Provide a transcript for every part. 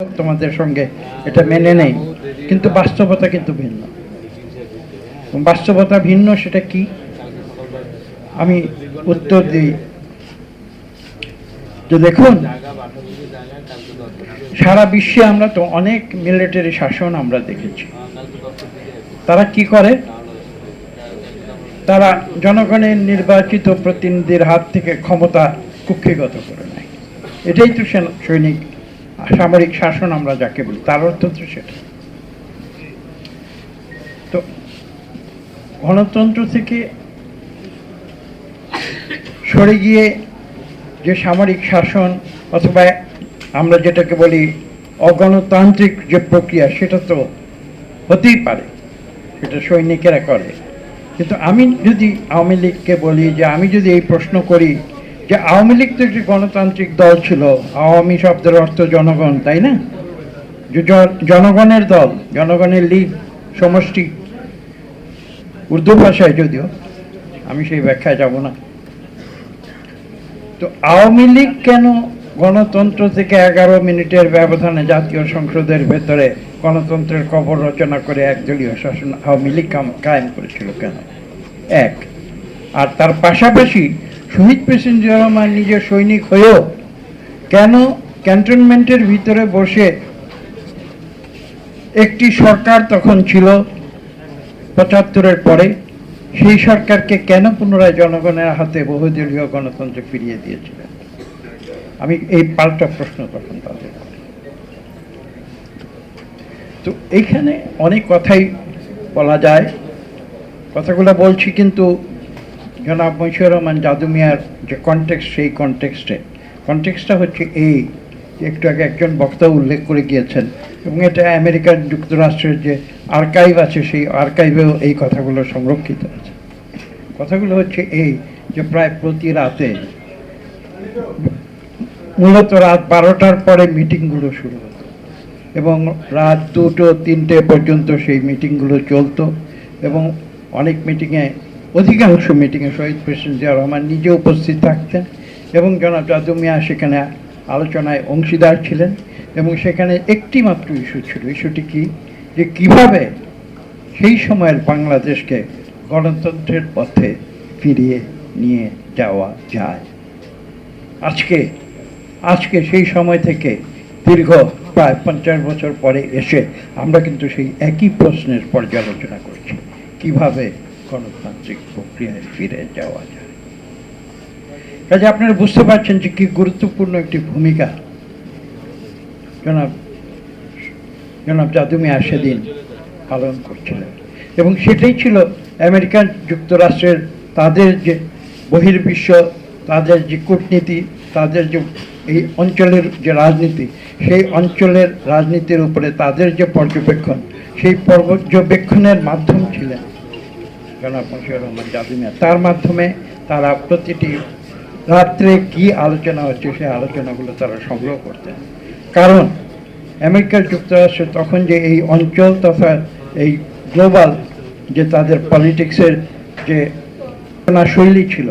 তোমাদের সঙ্গে এটা মেনে নেই, কিন্তু বাস্তবতা কিন্তু ভিন্ন। বাস্তবতা ভিন্ন সেটা কি? আমি উত্তর দিই। যে দেখুন, সারা বিশ্বে আমরা তো অনেক মিলিটারি শাসন আমরা দেখেছি। তারা কি করে? তারা জনগণের নির্বাচিত প্রতিনিধির হাত থেকে ক্ষমতা কুক্ষিগত করে নেয়। এটাই তো সৈনিক সামরিক শাসন আমরা যাকে বলি, তার অর্থ তো সেটা। তো গণতন্ত্র থেকে সরে গিয়ে যে সামরিক শাসন অথবা আমরা যেটাকে বলি অগণতান্ত্রিক যে প্রক্রিয়া, সেটা তো হতেই পারে, সেটা সৈনিকেরা করে। কিন্তু আমি যদি আওয়ামী লীগকে বলি যে আমি যদি এই প্রশ্ন করি যে আওয়ামী লীগ তো একটি গণতান্ত্রিক দল ছিল, আওয়ামী শব্দের অর্থ জনগণ, তাই না? জনগণের দল, জনগণের লীগ, সমষ্টি, উর্দু ভাষায় যদিও, আমি সেই ব্যাখ্যায় যাব না। তো আওয়ামী লীগ কেন গণতন্ত্র থেকে এগারো মিনিটের ব্যবধানে জাতীয় সংসদের ভেতরে গণতন্ত্রের কবর রচনা করে একদলীয় শাসন আওয়ামী লীগ কায়েম করেছিল কেন? এক, আর তার পাশাপাশি শহীদ প্রেসিডেন্ট জিয়া রহমান নিজের সৈনিক হয়েও কেন ক্যান্টনমেন্টের ভিতরে বসে একটি সরকার তখন ছিল পঁচাত্তরের পরে, সেই সরকারকে কেন পুনরায় জনগণের হাতে বহুদলীয় গণতন্ত্র ফিরিয়ে দিয়েছিলেন? আমি এই পাল্টা প্রশ্ন তখন তাদের তো এইখানে অনেক কথাই বলা যায়। কথাগুলো বলছি কিন্তু জনাব মশিউর রহমান জাদু মিয়ার যে কনটেক্সট সেই কনটেক্সটে কনটেক্সটটা হচ্ছে এই একটু আগে একজন বক্তা উল্লেখ করে গিয়েছেন এবং এটা আমেরিকার যুক্তরাষ্ট্রের যে আর্কাইভ আছে, সেই আর্কাইভেও এই কথাগুলো সংরক্ষিত আছে। কথাগুলো হচ্ছে এই যে প্রায় প্রতি রাতে মূলত রাত বারোটার পরে মিটিংগুলো শুরু হতো এবং রাত দুটো, তিনটে পর্যন্ত সেই মিটিংগুলো চলতো এবং অনেক মিটিংয়ে অধিকাংশ মিটিংয়ে শহীদ প্রেসিডেন্ট জিয়া রহমান নিজে উপস্থিত থাকতেন এবং জনাব জাদু মিয়া সেখানে আলোচনায় অংশীদার ছিলেন এবং সেখানে একটি মাত্র ইস্যু ছিল। ইস্যুটি কি? যে কীভাবে সেই সময়ের বাংলাদেশকে গণতন্ত্রের পথে ফিরিয়ে নিয়ে যাওয়া যায়? আজকে আজকে সেই সময় থেকে দীর্ঘ প্রায় পঞ্চাশ বছর পরে এসে আমরা কিন্তু সেই একই প্রশ্নের পর্যালোচনা করছি। কীভাবে গণতান্ত্রিক প্রক্রিয়ায় ফিরে যাওয়া যায়। কাজে আপনারা বুঝতে পারছেন যে কি গুরুত্বপূর্ণ একটি ভূমিকা। জনাব জনাব জাদুমিয়া পালন করছিলেন। এবং সেটাই ছিল আমেরিকান যুক্তরাষ্ট্রের তাদের যে বহির্বিশ্ব, তাদের যে কূটনীতি, তাদের যে এই অঞ্চলের যে রাজনীতি, সেই অঞ্চলের রাজনীতির উপরে তাদের যে পর্যবেক্ষণ, সেই পর্যবেক্ষণের মাধ্যম ছিলেন জনাব মশিউর রহমান তার মাধ্যমে তারা প্রতিটি রাত্রে কি আলোচনা হচ্ছে সেই আলোচনাগুলো তারা সংগ্রহ করতেন। কারণ আমেরিকার যুক্তরাষ্ট্র তখন যে এই অঞ্চল তথা এই গ্লোবাল যে তাদের পলিটিক্সের যে রচনা শৈলী ছিল,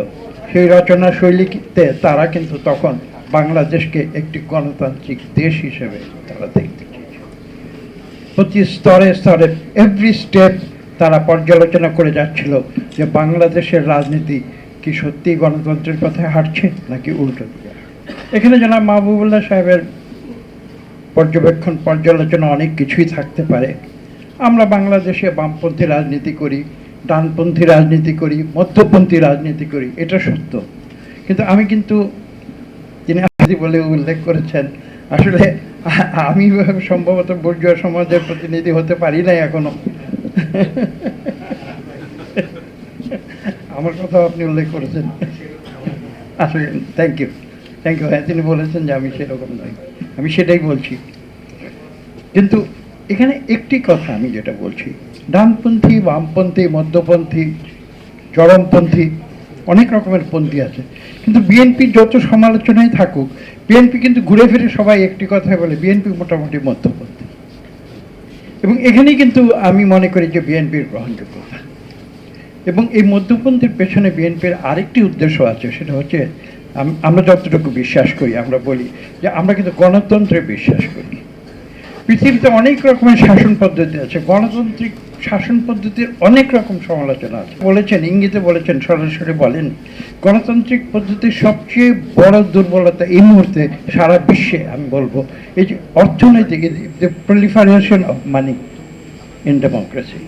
সেই রচনা শৈলীতে তারা কিন্তু তখন বাংলাদেশকে একটি গণতান্ত্রিক দেশ হিসেবে তারা দেখতে চেয়েছিল। প্রতি স্তরে স্তরে এভরি স্টেপ তারা পর্যালোচনা করে যাচ্ছিল যে বাংলাদেশের রাজনীতি কি সত্যি গণতন্ত্রের পথে হাঁটছে নাকি উল্টো এখানে জনাব মাহবুবুল্লাহ সাহেবের পর্যবেক্ষণ, পর্যালোচনা অনেক কিছুই থাকতে পারে। আমরা বাংলাদেশে বামপন্থী রাজনীতি করি, ডানপন্থী রাজনীতি করি, মধ্যপন্থী রাজনীতি করি, এটা সত্য। কিন্তু আমি কিন্তু, তিনি আদি বলে উল্লেখ করেছেন, আসলে আমি সম্ভবত বর্গীয় সমাজের প্রতিনিধি হতে পারি নাই এখনও। আমার কথা আপনি উল্লেখ করেছেন। আসলে থ্যাংক ইউ থ্যাংক ইউ হ্যাঁ তিনি বলেছেন যে আমি সেরকম নই। আমি সেটাই বলছি। কিন্তু এখানে একটি কথা আমি যেটা বলছি। ডানপন্থী, বামপন্থী, মধ্যপন্থী, চরমপন্থী, অনেক রকমের পন্থী আছে। কিন্তু বিএনপি যত সমালোচনায় থাকুক, বিএনপি কিন্তু ঘুরে ফিরে সবাই একটি কথাই বলে, বিএনপি মোটামুটি মধ্যপন্থী। এবং এখানে কিন্তু আমি মনে করি যে বিএনপির গ্রহণযোগ্যতা এবং এই মধ্যপন্থীর পেছনে বিএনপির আরেকটি উদ্দেশ্য আছে, সেটা হচ্ছে আমরা যতটুকু বিশ্বাস করি, আমরা বলি যে আমরা কিন্তু গণতন্ত্রে বিশ্বাস করি। পৃথিবীতে অনেক রকমের শাসন পদ্ধতি আছে, গণতান্ত্রিক শাসন পদ্ধতির অনেক রকম সমালোচনা আছে। বলেছেন, ইঙ্গিতে বলেছেন, সরাসরি বলেন গণতান্ত্রিক পদ্ধতির সবচেয়ে বড় দুর্বলতা এই মুহূর্তে সারা বিশ্বে, আমি বলব, এই যে অর্থনৈতিক the proliferation of money in democracy